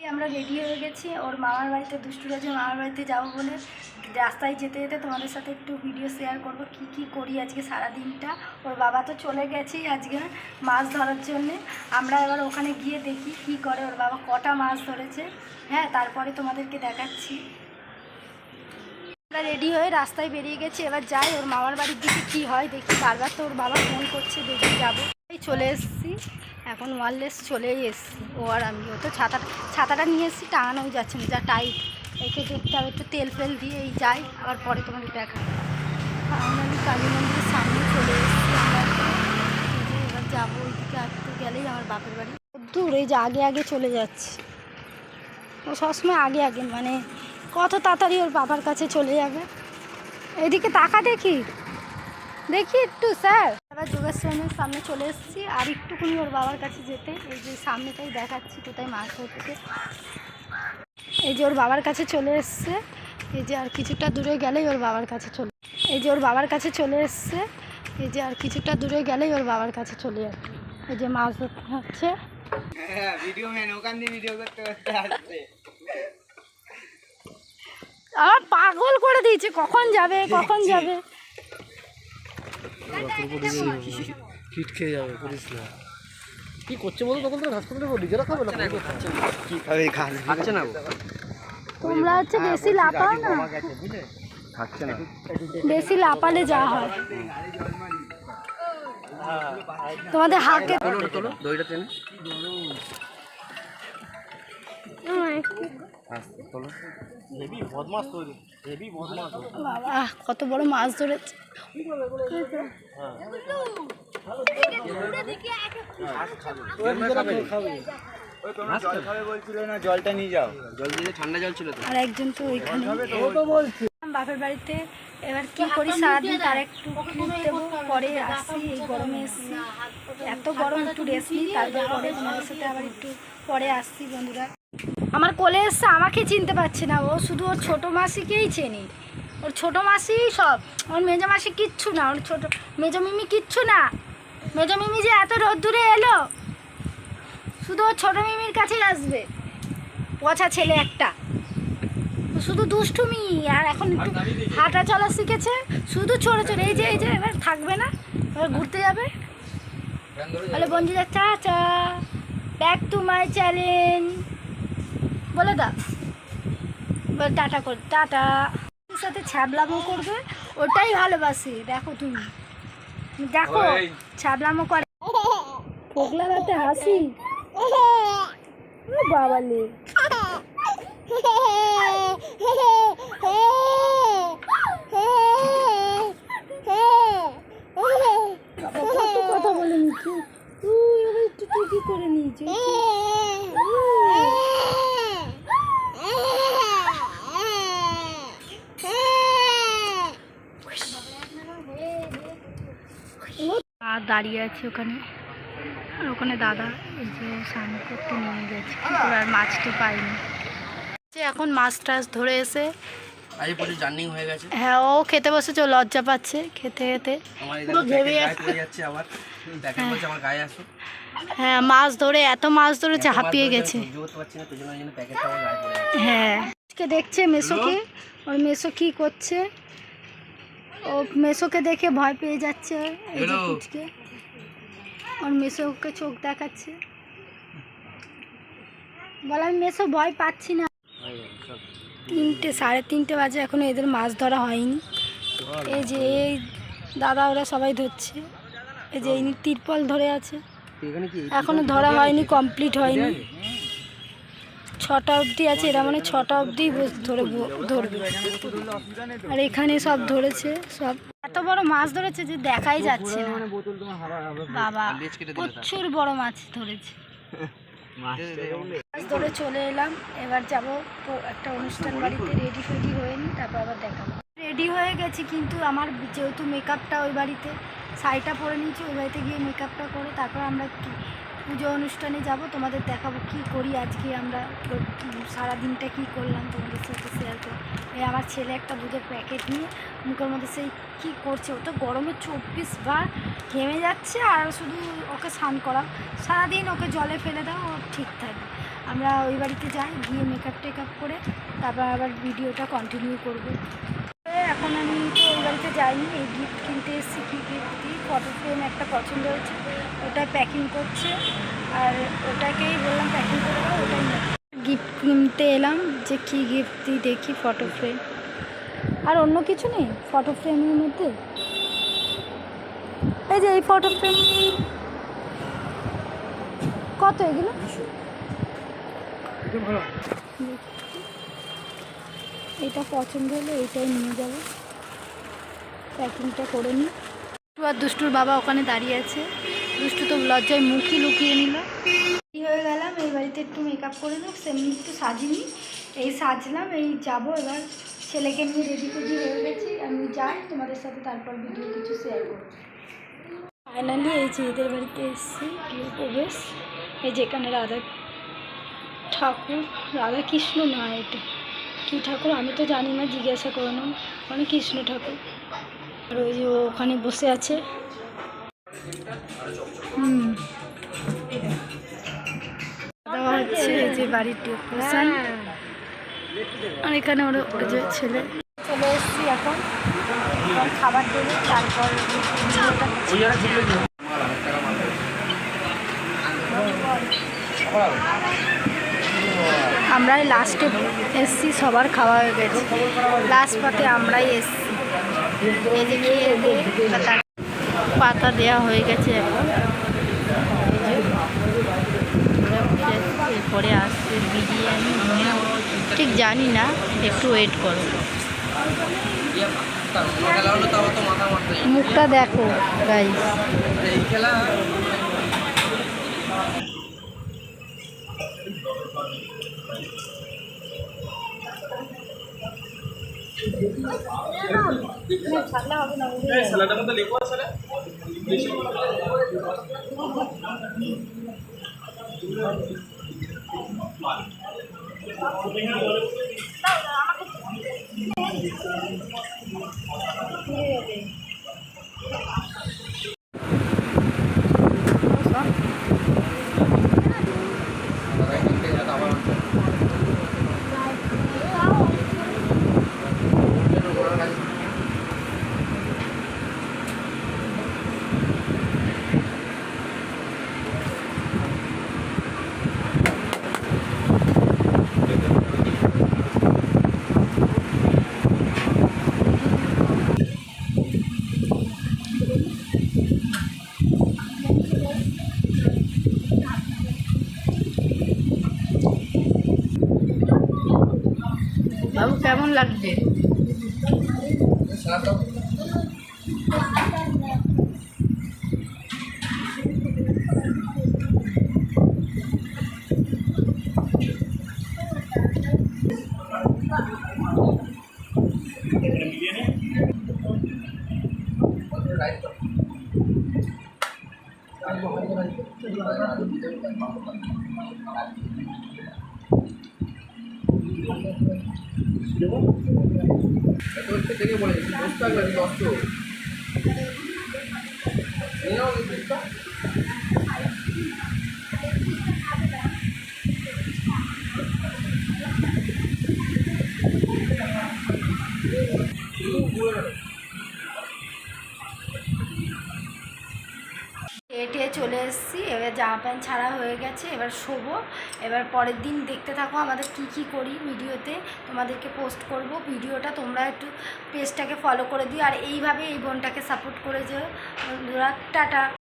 আমরা রেডি হয়ে গেছি। ওর মামার বাড়িতে দুষ্টু রাজের মামার বাড়িতে যাব বলে রাস্তায় যেতে যেতে তোমাদের সাথে একটু ভিডিও শেয়ার করব, কি কি করি আজকে সারা দিনটা ওর বাবা তো চলে গেছেই আজকে মাছ ধরার জন্যে। আমরা এবার ওখানে গিয়ে দেখি কি করে। ওর বাবা কটা মাছ ধরেছে। হ্যাঁ তারপরে তোমাদেরকে দেখাচ্ছি। আমরা রেডি হয়ে রাস্তায় বেরিয়ে গেছি। এবার যাই ওর মামার বাড়ির দিকে কি হয় দেখি। বারবার তো ওর বাবা ফোন করছে, দেখি যাব। এই চলে এসেছি। এখন ওয়ারলেস চলেই এসেছি। ও আর আমি, ও তো ছাতা ছাতাটা নিয়ে এসেছি টাঙানোও যাচ্ছে না, যা টাইট একে দেখতে হবে, একটু তেল ফেল দিয়ে এই যাই, আবার পরে তোমাদের দেখা ফাইনালি কালী মন্দিরের সামনে চলে এসেছি এবার যাব, ওইদিকে আসতে গেলেই আমার বাপের বাড়ি। দূর, এই যে আগে আগে চলে যাচ্ছে। ও সবসময় আগে আগে মানে কত তাড়াতাড়ি ওর বাবার কাছে চলে যাবে? এদিকে তাকা দেখি। দেখি একটু, স্যার। এবার যোগাশ্রমের সামনে চলে এসেছি, আর একটুকুনি ওর বাবার কাছে যেতে। এই যে সামনেটাই দেখাচ্ছি, কোথায় মাছ হচ্ছে এই যে ওর বাবার কাছে চলে এসছে। এই যে আর কিছুটা দূরে গেলেই ওর বাবার কাছে চলে এই যে ওর বাবার কাছে চলে এসছে। এই যে আর কিছুটা দূরে গেলেই ওর বাবার কাছে চলে যাবে এই যে মাছ ধরতে হচ্ছে। হ্যাঁ ভিডিও ম্যান ওখান দিয়ে ভিডিও করতে করতে আসছে আমার পাগল করে দিয়েছে। কখন যাবে কখন যাবে? ফিট খেয়ে যাবে করিস না কি করছে বলো তখন তো হাসপাতালে নিজেরা খাবে না? কি খাবে? ঘাস খাচ্ছে না তোমরা হচ্ছে বেশি লাপাও না? খাচ্ছে না। বেশি লাপালে যা হয়। তোমাদের হাকে দইটা টেনে বাবা কত বড় মাছ ধরেছে জল খাবে বলছিল না জলটা নিয়ে যাও জল দিলে ঠান্ডা জল ছিল আর একজন তো ওইখানে। বাপের বাড়িতে এবার কি করি? সারাদিন তার একটু দেবো পরে আসি এই গরমে এসছি। এত গরম একটু রেস্ট নিই তারপর পরে তোমাদের সাথে আবার একটু পরে আসছি বন্ধুরা। আমার কোলে এসছে আমাকে চিনতে পারছে না ও শুধু ওর ছোটো মাসিকেই চেনি। ওর ছোটো মাসি সব। ওর মেজো মাসি কিচ্ছু না ওর ছোটো মেজো মিমি কিচ্ছু না। মেজো মিমি যে এত রোদ্দুরে এলো শুধু ওর ছোটো মিমির কাছেই আসবে। পচা ছেলে একটা। শুধু দুষ্টুমি আর এখন একটু হাঁটা চলা শিখেছে। শুধু ছোটো ছোটো এই যে এই যে এবার থাকবে না এবার ঘুরতে যাবে। বলে বন্ধুরা চা চা ব্যাক টু মাই চ্যালেঞ্জ বলে দা বলে টাটা কর টাটা। ওর সাথে ছ্যাবলামো করবে ওটাই ভালোবাসি দেখো তুমি। দেখো ছ্যাবলামো করে। পোগলা রাতে হাসি? কত কথা বলে নিচ্ছি তুই একটু করে নিয়েছি দাঁড়িয়ে আছে ওখানে। আর ওখানে দাদা এই যে স্নান করতে নিয়ে গেছে। আর মাছটি পাইনি। যে এখন মাছ টাছ ধরে এসে হয়ে গেছে। হ্যাঁ ও খেতে বসেছে ও লজ্জা পাচ্ছে খেতে খেতে। পুরো ভেবে যাচ্ছে। আবার। আমার গায়ে আসো হ্যাঁ মাছ ধরে এত মাছ ধরেছে হাঁপিয়ে গেছে। হ্যাঁ। আজকে দেখছে মেসোকে ওর মেসো কি করছে? ও মেসোকে দেখে ভয় পেয়ে যাচ্ছে। এই যে ওর মেসোকে চোখ দেখাচ্ছে বলে আমি মেসো ভয় পাচ্ছি না তিনটে সাড়ে তিনটে বাজে এখনও এদের মাছ ধরা হয়নি এই যে এই দাদা ওরা সবাই ধরছে এই যে এই তিরপল ধরে আছে এখানে কি এখনও ধরা হয়নি কমপ্লিট হয়নি ছটা অবধি আছে এরা মানে ছটা অবধি ধরে ধরবে আর এখানে সব ধরেছে সব এত বড় মাছ ধরেছে যে দেখাই যাচ্ছে না। বাবা। প্রচুর বড় মাছ ধরেছে। মাছ ধরে চলে এলাম এবার যাব একটা অনুষ্ঠান বাড়িতে রেডি ফেডি হয়ে নি তারপর আবার দেখাবো। রেডি হয়ে গেছি কিন্তু আমার যেহেতু মেকআপটা ওই বাড়িতে শাড়িটা পরে নিয়েছি ওই বাড়িতে গিয়ে মেকআপটা করে তারপর আমরা কি পুজো অনুষ্ঠানে যাব, তোমাদের দেখাবো কি করি আজকে আমরা সারা দিনটা কি করলাম তোমাদের সাথে শেয়ার করো। এই আমার ছেলে একটা দুধের প্যাকেট নিয়ে মুখের মধ্যে সেই কী করছে, ও তো গরমে চব্বিশ বার ঘেমে যাচ্ছে আর শুধু ওকে স্নান করা সারাদিন ওকে জলে ফেলে দাও, ও ঠিক থাকবে। আমরা ওই বাড়িতে যাই, গিয়ে মেকআপ টেকআপ করে তারপর আবার ভিডিওটা কন্টিনিউ করব। এখন আমি তো ওই বাড়িতে যাইনি এই গিফট কিনতে এসেছি কী গিফট দিই ফটো ফ্রেম একটা পছন্দ হয়েছে ওটা প্যাকিং করছে আর ওটাকেই বললাম প্যাকিং করে দাও ওটাই গিফট কিনতে এলাম যে কী গিফট দিই দেখি ফটো ফ্রেম আর অন্য কিছু নেই? ফটো ফ্রেমের মধ্যে? এই যে এই ফটো ফ্রেম কত এগুলো? এটা পছন্দ হলে এইটাই নিয়ে যাব। প্যাকিংটা করে নিই। দুষ্টু আর দুষ্টুর বাবা ওখানে দাঁড়িয়ে আছে। দুষ্টু তো লজ্জায় মুখই লুকিয়ে নিল। কি হয়ে গেলাম এই বাড়িতে একটু মেকআপ করে নেব সেমনি একটু সাজিনি। এই সাজলাম এই যাব এবার। ছেলেকে নিয়ে রেডি ফেডি হয়ে গেছি আমি যাই তোমাদের সাথে তারপর ভিডিও কিছু শেয়ার করব। ফাইনালি এই যে এদের বাড়িতে এসেছি প্রবেশ। এই যেখানে রাধা ঠাকুর রাধা কৃষ্ণ নয় এটা। কী ঠাকুর? আমি তো জানি না, জিজ্ঞাসা করে নাম মানে কৃষ্ণ ঠাকুর। আর ওই যে ওখানে বসে আছে। হুম। দেওয়া হচ্ছে যে বাড়ির ডেকোরেশন আর এখানে ওর যে ছেলে। চলে এসেছি এখন। খাবার দেবে, তারপর ভিডিওটা আমরাই লাস্টে এসছি, সবার খাওয়া হয়ে গেছে। লাস্ট পাতে আমরাই এসছি। তার পাতা দেওয়া হয়ে গেছে এখন। এরপরে আসছে বিরিয়ানি। ঠিক জানি না, একটু ওয়েট করো। মুখটা দেখো গাইস হবে না বাবু কেমন লাগছে থেকে বলে দশ টাকা দশশো নিয়ে এটে চলে এসেছি। এবার জামা প্যান্ট ছাড়া হয়ে গেছে, এবার শোবো। এবার পরের দিন দেখতে থাকো আমাদের কি কি করি ভিডিওতে, তোমাদেরকে পোস্ট করব। ভিডিওটা তোমরা একটু পেজটাকে ফলো করে দিও। আর এইভাবে এই বোনটাকে সাপোর্ট করে যেও। টাটা।